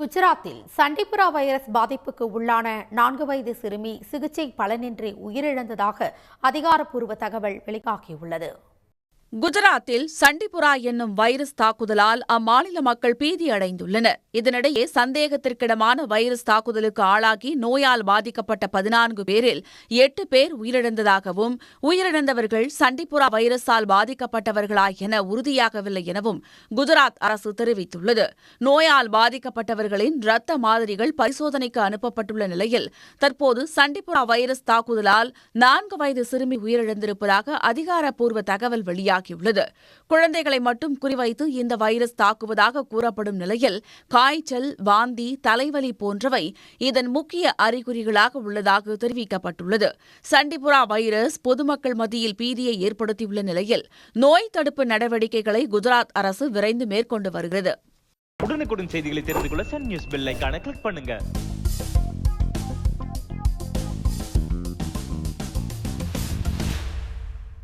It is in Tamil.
குஜராத்தில் சண்டிபுரா வைரஸ் பாதிப்புக்கு உள்ளான நான்கு வயது சிறுமி சிகிச்சை பலனின்றி உயிரிழந்ததாக அதிகாரப்பூர்வ தகவல் வெளியாகியுள்ளது. குஜராத்தில் சண்டிபுரா என்னும் வைரஸ் தாக்குதலால் அம்மாநில மக்கள் பீதியடைந்துள்ளனர் இதனிடையே சந்தேகத்திற்கிடமான வைரஸ் தாக்குதலுக்கு ஆளாகி நோயால் பாதிக்கப்பட்ட பதினான்கு பேரில் எட்டு பேர் உயிரிழந்ததாகவும் உயிரிழந்தவர்கள் சண்டிபுரா வைரஸால் பாதிக்கப்பட்டவர்களா என உறுதியாகவில்லை எனவும் குஜராத் அரசு தெரிவித்துள்ளது. நோயால் பாதிக்கப்பட்டவர்களின் இரத்த மாதிரிகள் பரிசோதனைக்கு அனுப்பப்பட்டுள்ள நிலையில் தற்போது சண்டிபுரா வைரஸ் தாக்குதலால் நான்கு வயது சிறுமி உயிரிழந்திருப்பதாக அதிகாரப்பூர்வ தகவல் வெளியாகியுள்ளது குழந்தைகளை மட்டும் குறிவைத்து இந்த வைரஸ் தாக்குவதாக கூறப்படும் நிலையில் காய்ச்சல் வாந்தி தலைவலி போன்றவை இதன் முக்கிய அறிகுறிகளாக உள்ளதாக தெரிவிக்கப்பட்டுள்ளது. சண்டிபுரா வைரஸ் பொதுமக்கள் மத்தியில் பீதியை ஏற்படுத்தியுள்ள நிலையில் நோய் தடுப்பு நடவடிக்கைகளை குஜராத் அரசு விரைந்து மேற்கொண்டு வருகிறது. உடனுக்குடன் செய்திகளை தெரிந்து கொள்ள சன் நியூஸ் பெல் கிளிக் பண்ணுங்க.